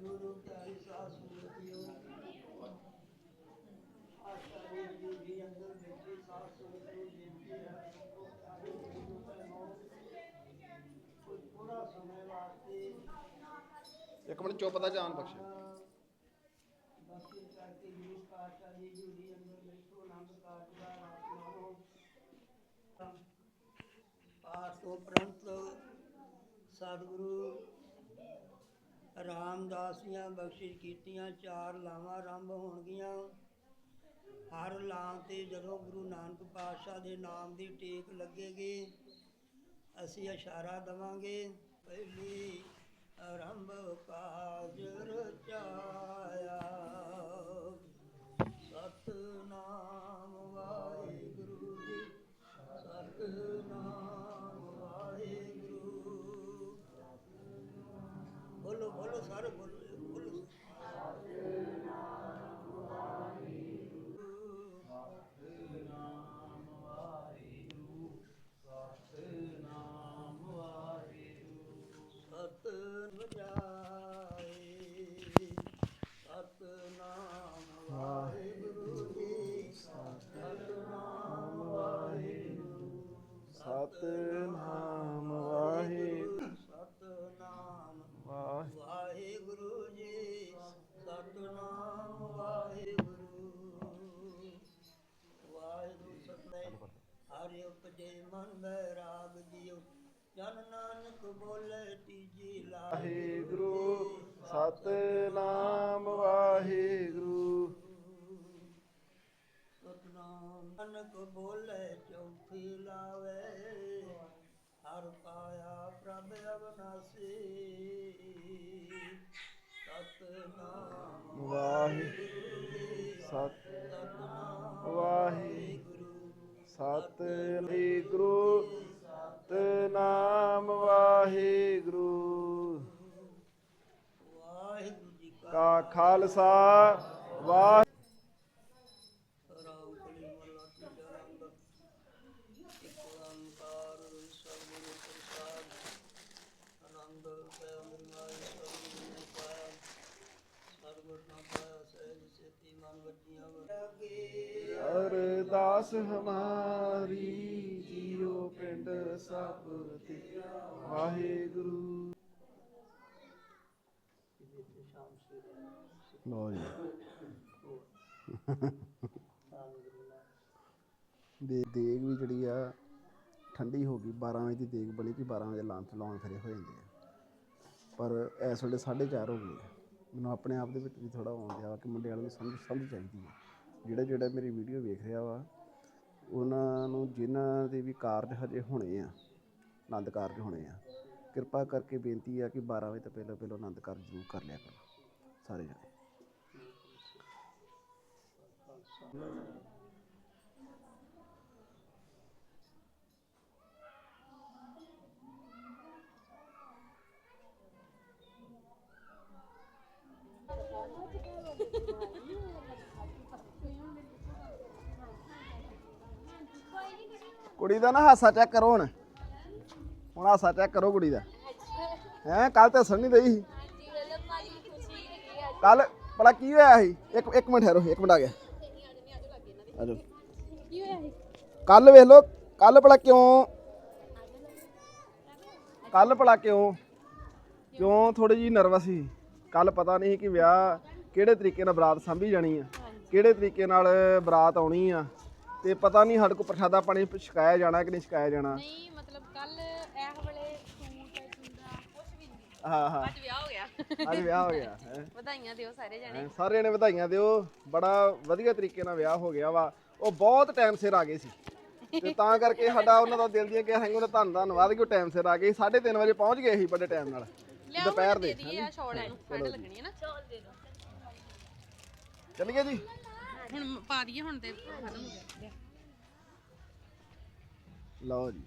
ਗੁਰੂ ਪਿਆਰੀ ਸਾਧ ਸੰਗਤ ਜੀਓ ਆਸ਼ਾ ਜੀ ਜੀ ਅੰਦਰ ਬੈਠੇ ਸਾਧ ਸੰਗਤ ਨੂੰ ਬੇਨਤੀ ਹੈ ਕੋਈ ਥੋੜਾ ਸਮੇਂ ਵਾਸਤੇ ਇੱਕ ਮਿੰਟ ਚੁੱਪ ਦਾ ਜਾਨ ਬਖਸ਼ ਬਾਕੀ ਕਰਕੇ ਗੁਰੂ ਪਾਤਸ਼ਾਹ ਜੀ ਜੀ ਅੰਦਰ ਬੈਠੋ ਆਨੰਦ ਕਾਰਜ ਦਾ ਪਾਠ ਤੋਂ ਉਪਰੰਤ ਸਤਿਗੁਰੂ ਰਾਮਦਾਸ ਦੀਆਂ ਬਖਸ਼ਿਸ਼ ਕੀਤੀਆਂ, ਚਾਰ ਲਾਵਾਂ ਆਰੰਭ ਹੋਣਗੀਆਂ। ਹਰ ਲਾਂ ਤੇ ਜਦੋਂ ਗੁਰੂ ਨਾਨਕ ਪਾਤਸ਼ਾਹ ਦੇ ਨਾਮ ਦੀ ਟੇਕ ਲੱਗੇਗੀ, ਅਸੀਂ ਇਸ਼ਾਰਾ ਦਵਾਂਗੇ, ਪਹਿਲੀ ਆਰੰਭ ਕਾਜ ਰਚਾਇਆ। ਸਤਨਾਮ ਵਾਹਿਗੁਰੂ ਜੀ, ਸਤਨਾਮ ਵਾਹਿਗੁਰੂ। ਬੋਲੋ ਬੋਲੋ ਸਾਰੇ ਬੋਲੋ। ਬੋਲੋ ਪ੍ਰਭ ਅਵਨਾਸੀ ਸਤਨਾਮ ਵਾਹਿਗੁਰੂ ਸਤ ਵਾਹਿਗੁਰੂ। ਸਤਿਗੁਰੂ ਸਤਨਾਮ ਵਾਹਿਗੁਰੂ। ਵਾਹਿਗੁਰੂ ਜੀ ਕਾ ਖਾਲਸਾ। ਵਾਹਿ ਰਾਮ ਕਲੀ ਮਹਲਾ ਤੀਜਾ ਰੰਗ ਇੱਕ ਓੰਕਾਰ ਸਤਿਗੁਰੂ ਪ੍ਰਸਾਦ ਆਨੰਦ ਪੈ ਅਮਰਨਾਈ ਸਤਿਗੁਰੂ ਪਾਇਆ ਸਰਬਤ ਨਾ ਪਾਇਆ ਸਹਿਜ ਸੇਤੀ ਮਨ ਵਜੀਆਂ ਵਗੇ ਅਰਦਾਸ ਹਮਾਰੀ ਜੀਓ ਪਿੰਡ ਸਭ ਤੇ ਵਾਹਿਗੁਰੂ। ਲੋ ਦੇ ਦੇਗ ਵੀ ਜਿਹੜੀ ਆ, ਠੰਡੀ ਹੋ ਗਈ। 12 ਵਜੇ ਦੀ ਦੇਗ ਬਣੀ ਕਿ 12 ਵਜੇ ਲਾਉਣ ਲਾਉਣ ਫਿਰੇ ਹੋ ਜਾਂਦੇ ਆ। ਪਰ ਇਸ ਵੇਲੇ 4:30 ਹੋ ਗਏ ਮੈਨੂੰ ਆਪਣੇ ਆਪ ਦੇ ਵਿੱਚ ਵੀ ਥੋੜਾ ਆਉਣ ਕਿ ਮੁੰਡੇ ਵਾਲਿਆਂ ਨੂੰ ਸਮਝ ਸਮਝ ਚਾਹੀਦੀ ਹੈ ਜਿਹੜਾ ਜਿਹੜਾ ਮੇਰੀ ਵੀਡੀਓ ਵੇਖ ਰਿਹਾ ਵਾ, ਉਹਨਾਂ ਨੂੰ ਜਿਨ੍ਹਾਂ ਦੇ ਵੀ ਕਾਰਜ ਹਜੇ ਹੋਣੇ ਆ, ਆਨੰਦ ਕਾਰਜ ਹੋਣੇ ਆ, ਕਿਰਪਾ ਕਰਕੇ ਬੇਨਤੀ ਆ ਕਿ 12 ਵਜੇ ਤੋਂ ਪਹਿਲਾਂ ਪਹਿਲਾਂ ਆਨੰਦ ਕਾਰਜ ਜ਼ਰੂਰ ਕਰ ਲਿਆ ਕਰੋ, ਸਾਰੇ ਜਣੇ। ਕੁੜੀ ਦਾ ਨਾ ਹਾਸਾ ਚੈੱਕ ਕਰੋ ਹੁਣ। ਹੁਣ ਹਾਸਾ ਚੈੱਕ ਕਰੋ ਕੁੜੀ ਦਾ। ਹੈ ਕੱਲ ਤੇ ਹੱਸਣ ਨਹੀਂ ਦਈ ਸੀ। ਹਾਂਜੀ ਕੱਲ ਭਲਾ ਕੀ ਹੋਇਆ ਸੀ? ਇੱਕ ਇੱਕ ਮਿੰਟ ਠਹਿਰੋ, ਇੱਕ ਮਿੰਟ ਆ ਗਿਆ। ਆਜੋ। ਕੱਲ ਵੇਖ ਲੋ ਕੱਲ ਭਲਾ ਕਿਉਂ? ਕੱਲ ਭਲਾ ਕਿਉਂ? ਕਿਉਂ ਥੋੜੀ ਜੀ ਨਰਵਸ ਸੀ? ਕੱਲ ਪਤਾ ਨਹੀਂ ਕਿ ਵਿਆਹ ਕਿਹੜੇ ਤਰੀਕੇ ਨਾਲ ਬਰਾਤ ਸੰਭੀ ਜਾਣੀ ਆ, ਕਿਹੜੇ ਤਰੀਕੇ ਨਾਲ ਬਰਾਤ ਆਉਣੀ ਆ। ਤੇ ਪਤਾ ਨਹੀਂ ਸਾਡੇ ਕੋਲ ਪ੍ਰਸ਼ਾਦਾ ਪਾਣੀ ਛਕਾਇਆ ਜਾਣਾ ਕਿ ਨਹੀਂ ਛਕਾਇਆ ਜਾਣਾ। ਨਹੀਂ ਮਤਲਬ ਕੱਲ ਇਹ ਵੇਲੇ ਸੂਟ ਚੁੰਦਾ ਕੁਝ ਵੀ ਨਹੀਂ। ਹਾਂ ਹਾਂ। ਅੱਜ ਵਿਆਹ ਹੋ ਗਿਆ। ਅੱਜ ਵਿਆਹ ਹੋ ਗਿਆ ਹੈਂ। ਵਧਾਈਆਂ ਦਿਓ ਸਾਰੇ ਜਣੇ। ਹੈਂ, ਸਾਰੇ ਜਣੇ ਵਧਾਈਆਂ ਦਿਓ। ਬੜਾ ਵਧੀਆ ਤਰੀਕੇ ਨਾਲ ਵਿਆਹ ਹੋ ਗਿਆ ਵਾ। ਉਹ ਬਹੁਤ ਟਾਈਮ ਸਿਰ ਆ ਗਏ ਸੀ। ਤੇ ਤਾਂ ਕਰਕੇ ਸਾਡਾ ਉਹਨਾਂ ਦਾ ਦਿਲ ਦੀਆਂ ਕਿ ਹੈਂਗ ਉਹਨਾਂ ਧੰਨ ਧੰਨਵਾਦ ਕਿ ਉਹ ਟਾਈਮ ਸਿਰ ਆ ਗਏ। 3:30 ਵਜੇ ਪਹੁੰਚ ਗਏ ਸੀ ਬੜੇ ਟਾਈਮ ਨਾਲ। ਲਿਆਓ ਦੁਪਹਿਰ ਦੇ ਦੇ ਦਈਏ ਆ ਸ਼ੌਲ ਨੂੰ ਠੰਡ ਲੱਗਣੀ ਹੈ ਨਾ। ਦੇ ਦੋ ਚੱਲੀਏ ਜੀ। ਹੁਣ ਪਾ ਦਈਏ ਹੁਣ ਤੇ ਖਤਮ ਹੋ ਗਿਆ। ਲਓ ਜੀ।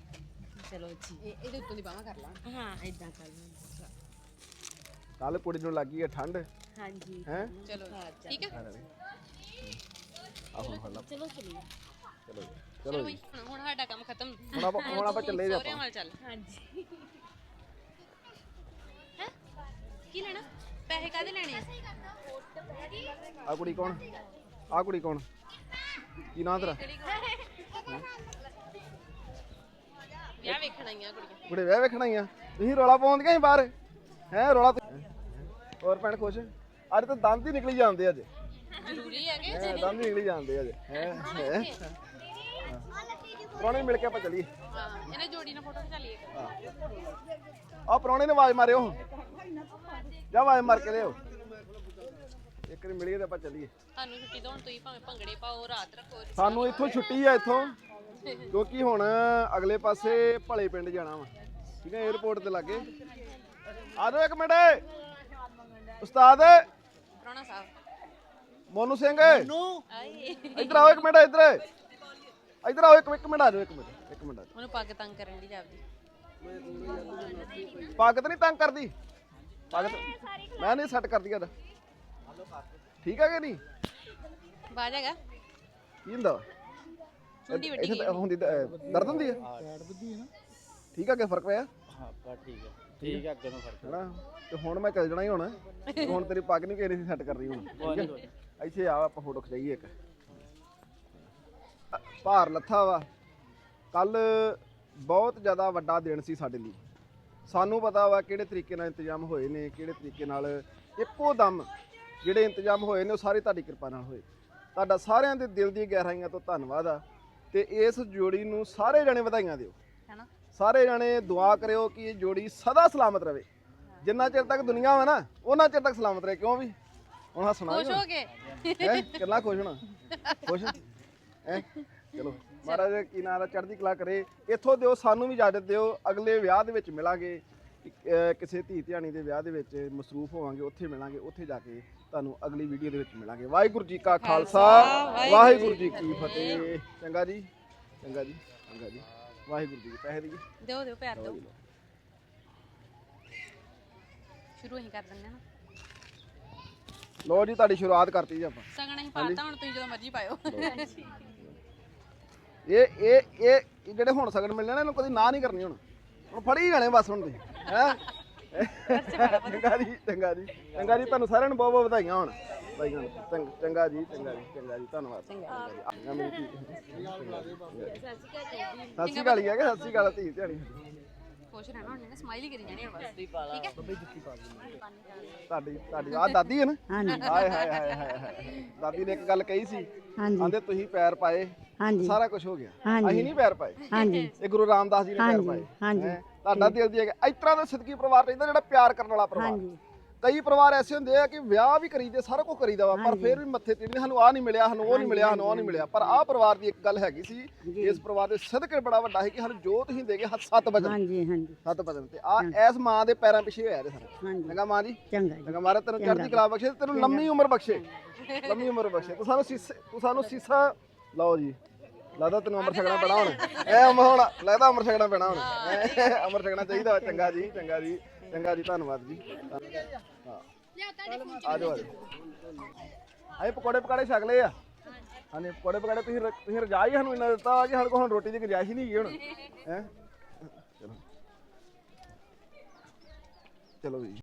ਚਲੋ ਜੀ। ਇਹਦੇ ਉੱਤੋਂ ਦੀ ਬਾਹਾਂ ਕਰ ਲਾਂ। ਹਾਂ। ਇਦਾਂ ਕਰ ਲਓ ਕੱਲ ਕੁੜੀ ਨੂੰ ਲੱਗੀ ਹੈ ਠੰਡ। ਹਾਂਜੀ। ਹੈ? ਚਲੋ ਠੀਕ ਹੈ? ਆਹੋ ਹੱਲਾ। ਚਲੋ ਚਲੀਏ ਚਲੋ ਜੀ, ਚਲੋ ਚਲੋ ਬਈ ਹੁਣ ਹੁਣ ਸਾਡਾ ਕੰਮ ਖਤਮ। ਹੁਣ ਆਪਾਂ ਹੁਣ ਆਪਾਂ ਚੱਲੇ ਜੀ ਸੋਹਰਿਆਂ ਆਪਾਂ ਵੱਲ ਚੱਲ। ਹਾਂਜੀ। ਹੈ? ਕੀ ਲੈਣਾ? ਪੈਸੇ ਕਾਦੇ ਲੈਣੇ ਆ? ਆ ਕੁੜੀ ਕੌਣ? ਆ ਕੁੜੀ ਕੌਣ? ਕੀ ਨਾਂ ਤੇਰਾ? ਵਿਆਹ ਵੇਖਣ ਆਈਆਂ ਕੁੜੀਆਂ। ਕੁੜੇ ਵਿਆਹ ਵੇਖਣਾ ਤੁਸੀਂ ਰੋਲਾ ਪਾਉਂਦੀਆਂ ਸੀ ਬਾਹਰ? ਹੈ ਰੋਲਾ ਹੋਰ ਭੈਣ ਖੁਸ਼? ਅੱਜ ਤਾਂ ਦੰਦ ਹੀ ਨਿਕਲੀ ਜਾਂਦੇ ਅੱਜ। ਜ਼ਰੂਰੀ ਹੈ ਕਿ? ਹੈ ਦੰਦ ਹੀ ਨਿਕਲੀ ਜਾਂਦੇ ਅੱਜ। ਹੈ ਮਿਲ ਕੇ ਆਪਾਂ ਚੱਲੀਏ। ਹਾਂ ਇਹਨੇ ਜੋੜੀ ਨਾਲ ਫੋਟੋ ਖਿਚਾ ਲਈਏ। ਆ ਪ੍ਰਾਹੁਣੇ ਨੇ ਆਵਾਜ਼ ਮਾਰਿਓ। ਜਾ ਆਵਾਜ਼ ਮਾਰ ਕੇ ਲਿਓ ਇੱਕ ਵਾਰੀ ਮਿਲੀਏ ਤੇ ਆਪਾਂ ਚੱਲੀਏ। ਤੁਹਾਨੂੰ ਛੁੱਟੀ ਦੋ ਹੁਣ ਤੁਸੀਂ ਭਾਵੇਂ ਭੰਗੜੇ ਪਾਓ ਰਾਤ ਰੱਖੋ ਸਾਨੂੰ ਇੱਥੋਂ ਛੁੱਟੀ ਆ ਇੱਥੋਂ। ਕਿਉਂਕਿ ਹੁਣ ਅਗਲੇ ਪਾਸੇ ਭਲੇ ਪਿੰਡ ਜਾਣਾ ਵਾ। ਠੀਕ ਹੈ 에어ਪੋਰਟ ਤੇ ਲੱਗੇ। ਆ ਜਾਓ ਇੱਕ ਮਿੰਟ। ਉਸਤਾਦ। ਪ੍ਰਾਹੁਣਾ ਸਾਹਿਬ। ਮੋਨੂ ਸਿੰਘ। ਇੱਧਰ ਆਓ ਇੱਕ ਮਿੰਟ ਇੱਧਰ। ਇੱਧਰ ਆਓ ਇੱਕ ਇੱਕ ਮਿੰਟ ਆ ਜਾਓ ਇੱਕ ਮਿੰਟ ਇੱਕ ਮਿੰਟ ਆ ਉਹਨੂੰ ਪੱਗ ਤੰਗ ਕਰਨ ਦੀ ਜਾਓ ਪੱਗ ਤਾਂ ਨਹੀਂ ਤੰਗ ਕਰਦੀ। ਪੱਗ ਤਾਂ- ਮੈਂ ਨਹੀਂ ਸੈੱਟ ਕਰਦੀ ਆਦਾ ਠੀਕ ਹੈ ਕਿ ਨਹੀਂ? ਬਾਜ ਹੈਗਾ। ਕੀ ਹੁੰਦਾ ਵਾ? ਚੁੰਡੀ ਵੱਡੀ ਇੱਥੇ ਤਾਂ ਹੁੰਦੀ ਤਾਂ, ਅਹ, ਦਰਦ ਹੁੰਦੀ ਹੈ ਠੀਕ ਆ ਕਿ ਫ਼ਰਕ ਪਿਆ? ਠੀਕ ਹੈ ਠੀਕ ਹੈ ਅੱਗੇ ਨੂੰ ਫ਼ਰਕ ਹੈਨਾ? ਤੇ ਹੁਣ ਮੈਂ ਚੱਲ ਜਾਣਾ ਹੀ ਹੁਣ। ਤੇ ਹੁਣ ਤੇਰੀ ਪੱਗ ਨਹੀਂ ਕਿਸੇ ਸੀ ਸੈੱਟ ਕਰਨੀ ਹੁਣ। ਠੀਕ ਹੈ ਇੱਥੇ ਆ ਆਪਾਂ ਫੋਟੋ ਖਿਚਾਈਏ ਇੱਕ। ਭਾਰ ਲੱਥਾ ਵਾ। ਕੱਲ ਬਹੁਤ ਜ਼ਿਆਦਾ ਵੱਡਾ ਦਿਨ ਸੀ ਸਾਡੇ ਲਈ। ਸਾਨੂੰ ਪਤਾ ਵਾ ਕਿਹੜੇ ਤਰੀਕੇ ਨਾਲ ਇੰਤਜ਼ਾਮ ਹੋਏ ਨੇ ਕਿਹੜੇ ਤਰੀਕੇ ਨਾਲ ਇੱਕੋ ਦਮ ਜਿਹੜੇ ਇੰਤਜ਼ਾਮ ਹੋਏ ਨੇ ਉਹ ਸਾਰੇ ਤੁਹਾਡੀ ਕਿਰਪਾ ਨਾਲ ਹੋਏ। ਤੁਹਾਡਾ ਸਾਰਿਆਂ ਦੇ ਦਿਲ ਦੀ ਗਹਿਰਾਈਆਂ ਤੋਂ ਧੰਨਵਾਦ ਆ। ਤੇ ਇਸ ਜੋੜੀ ਨੂੰ ਸਾਰੇ ਜਣੇ ਵਧਾਈਆਂ ਦਿਓ। ਹੈਨਾ? ਸਾਰੇ ਜਣੇ ਦੁਆ ਕਰਿਓ ਕਿ ਇਹ ਜੋੜੀ ਸਦਾ ਸਲਾਮਤ ਰਵੇ ਜਿੰਨਾ ਚਿਰ ਤੱਕ ਦੁਨੀਆ ਵਾ ਨਾ ਉਹਨਾਂ ਚਿਰ ਤੱਕ ਸਲਾਮਤ ਰਹੇ। ਕਿਉਂ ਵੀ? ਹੁਣ ਹੱਸਣਾ ਖੁਸ਼ ਹੋ ਗਏ ਹੈ? ਕਿੰਨਾ ਖੁਸ਼ ਹੋਣਾ? ਖੁਸ਼? ਹੈ? ਚਲੋ ਮਹਾਰਾਜ ਕੀ ਨਾਮ ਦਾ ਚੜ੍ਹਦੀ ਕਲਾ ਕਰੇ। ਇੱਥੋਂ ਦਿਓ ਸਾਨੂੰ ਵੀ ਇਜਾਜ਼ਤ ਦਿਓ। ਅਗਲੇ ਵਿਆਹ ਦੇ ਵਿੱਚ ਮਿਲਾਂਗੇ। ਅਹ ਕਿਸੇ ਧੀ ਧਿਆਣੀ ਦੇ ਵਿਆਹ ਦੇ ਵਿੱਚ ਮਸਰੂਫ ਹੋਵਾਂਗੇ ਉੱਥੇ ਮਿਲਾਂਗੇ ਉੱਥੇ ਜਾ ਕੇ ਤੁਹਾਨੂੰ ਅਗਲੀ ਵੀਡੀਓ ਦੇ ਵਿੱਚ ਮਿਲਾਂਗੇ। ਵਾਹਿਗੁਰੂ ਜੀ ਕਾ ਖਾਲਸਾ ਵਾਹਿਗੁਰੂ ਜੀ ਕੀ ਫਤਿਹ। ਚੰਗਾ ਜੀ ਚੰਗਾ ਜੀ ਚੰਗਾ ਜੀ। ਵਾਹਿਗੁਰੂ ਜੀ ਪੈਸੇ ਦੀ ਦਿਓ ਦਿਓ ਪਿਆਰ ਦਿਓ। ਸ਼ੁਰੂ ਹੀ ਕਰ ਦਿੰਦੇ ਹਾਂ ਨਾ। ਲੋ ਜੀ ਤੁਹਾਡੀ ਸ਼ੁਰੂਆਤ ਕਰਤੀ ਜੀ ਆਪਾਂ। ਸਗਣ ਅਸੀਂ ਪਾਤਾ ਹੁਣ ਤੁਸੀਂ ਜਦੋਂ ਮਰਜ਼ੀ ਪਾਇਓ। ਇਹ ਇਹ ਇਹ ਇਹ ਜਿਹੜੇ ਹੁਣ ਸਗਨ ਮਿਲਣੇ ਨੇ ਇਹਨੂੰ ਕਦੀ ਨਾ ਨਹੀਂ ਕਰਨੀ ਹੁਣ। ਹੁਣ ਫੜੀ ਜਾਣੇ ਬਸ ਹੁਣ ਤੇ ਹੈ? ਚੰਗਾ ਜੀ ਚੰਗਾ ਜੀ। ਚੰਗਾ ਜੀ ਤੁਹਾਨੂੰ ਸਾਰਿਆਂ ਨੂੰ ਬਹੁਤ ਬਹੁਤ ਵਧਾਈਆਂ ਹੁਣ। ਵਧਾਈਆਂ ਹੋਣ। ਚੰਗ- ਜੀ ਚੰਗਾ ਜੀ ਚੰਗਾ ਜੀ। ਧੰਨਵਾਦ। ਚੰਗਾ ਜੀ। ਆ ਮੇਰੀ ਧੀ ਸਤਿ ਸ਼੍ਰੀ ਅਕਾਲ ਹੀ ਹੈ ਕਿ ਸਤਿ ਸ਼੍ਰੀ ਅਕਾਲ ਧੀ ਧਿਆਣੀ। ਖੁਸ਼ ਰਹਿਣਾ ਹੁਣ ਨੇ ਸਮਾਈਲ ਹੀ ਕਰੀ ਜਾਣੀ ਹੁਣ ਬਸ। ਠੀਕ ਹੈ? ਤੁਹਾਡੀ ਤੁਹਾਡੀ ਆ ਦਾਦੀ ਹੈ ਨਾ? ਹਾਂਜੀ। ਹਾਏ ਹਾਏ ਹਾਏ ਹਾਏ ਹਾਏ। ਦਾਦੀ ਨੇ ਇੱਕ ਗੱਲ ਕਹੀ ਸੀ। ਹਾਂਜੀ। ਕਹਿੰਦੇ ਤੁਸੀਂ ਪੈਰ ਪਾਏ। ਹਾਂਜੀ। ਸਾਰਾ ਕੁਝ ਹੋ ਗਿਆ। ਹਾਂਜੀ। ਅਸੀਂ ਨਹੀਂ ਪੈਰ ਪਾਏ। ਹਾਂਜੀ। ਇਹ ਗੁਰੂ ਰਾਮਦਾਸ ਜੀ ਨੇ ਪੈਰ ਹਾਂਜੀ, ਪਾਏ। ਹਾਂਜੀ। ਹੈਂ। ਤੁਹਾਡਾ ਦਿਲ ਦੀ ਹੈਗਾ। ਇਸ ਤਰ੍ਹਾਂ ਦਾ ਸਦਕੀ ਪਰਿਵਾਰ ਰਹਿੰਦਾ ਜਿਹੜਾ ਪਿਆਰ ਕਰਨ ਵਾਲਾ ਪਰਿਵਾਰ। ਹਾਂਜੀ। ਕਈ ਪਰਿਵਾਰ ਐਸੇ ਹੁੰਦੇ ਆ ਕਿ ਵਿਆਹ ਵੀ ਕਰੀਦੇ ਸਾਰਾ ਕੁਝ ਕਰੀਦਾ ਵਾ ਪਰ ਫਿਰ ਵੀ ਮੱਥੇ ਤੇ ਸਾਨੂੰ ਆ ਨਹੀਂ ਮਿਲਿਆ ਸਾਨੂੰ ਉਹ ਨਹੀਂ ਮਿਲਿਆ ਸਾਨੂੰ ਉਹ ਨਹੀਂ ਮਿਲਿਆ। ਪਰ ਆਹ ਪਰਿਵਾਰ ਦੀ ਇੱਕ ਗੱਲ ਹੈਗੀ ਸੀ ਇਸ ਪਰਿਵਾਰ ਦੇ ਸਦਕੇ ਬੜਾ ਵੱਡਾ ਹੈ ਕਿ ਸਾਨੂੰ ਜੋ ਤੁਸੀਂ ਦੇਗੇ ਹੱਥ ਸੱਤ ਵਜਨ ਹਾਂਜੀ ਹਾਂਜੀ। ਸੱਤ ਵਜਨ ਤੇ ਆ ਐਸ ਮਾਂ ਦੇ ਪੈਰਾਂ ਪਿੱਛੇ ਹੋਇਆ ਇਹਦੇ ਸਾਰੇ ਹਾਂਜੀ। ਚੰਗਾ ਮਾਂ ਜੀ? ਚੰਗਾ ਚੰਗਾ ਮਾਰਾ ਤੈਨੂੰ ਚੜ੍ਹਦੀ ਕਲਾ ਬਖਸ਼ੇ ਤੈਨੂੰ ਲੰਮੀ ਉਮਰ ਬਖਸ਼ੇ। ਲੰਮੀ ਉਮਰ ਬਖਸ਼ੇ। ਤੂੰ ਸਾਨੂੰ ਸੀਸ ਤੂੰ ਸਾਨੂੰ ਸੀਸਾ ਲਓ ਜੀ। ਲੱਗਦਾ ਤੈਨੂੰ ਅਮਰ ਛਕਣਾ ਪੈਣਾ ਹੁਣ। ਐ ਅਮਰ ਹੁਣ ਲੱਗਦਾ ਅਮਰ ਛਕਣਾ ਪੈਣਾ ਹੁਣ। ਐ, ਅਮਰ ਛਕਣਾ ਚਾਹੀਦਾ। ਚੰਗਾ ਜੀ ਚੰਗਾ ਜੀ ਚੰਗਾ ਜੀ ਧੰਨਵਾਦ ਜੀ। ਹਾਂ। ਆ ਜਾਓ ਆ ਜਾਓ ਆਏ ਪਕੌੜੇ ਪਕਾੜੇ ਛਕ ਲਏ ਆ। ਹਾਂਜੀ ਪਕੌੜੇ ਪਕਾੜੇ ਤੁਸੀਂ ਰ- ਤੁਸੀਂ ਰਜਾ ਹੀ ਸਾਨੂੰ ਇੰਨਾ ਦਿੱਤਾ ਵਾ ਕਿ ਸਾਡੇ ਕੋਲ ਹੁਣ ਰੋਟੀ ਦੀ ਗੁੰਜਾਇਸ਼ ਹੀ ਨਹੀਂ ਹੈਗੀ ਹੁਣ। ਹੈ? ਚਲੋ। ਚਲੋ ਜੀ।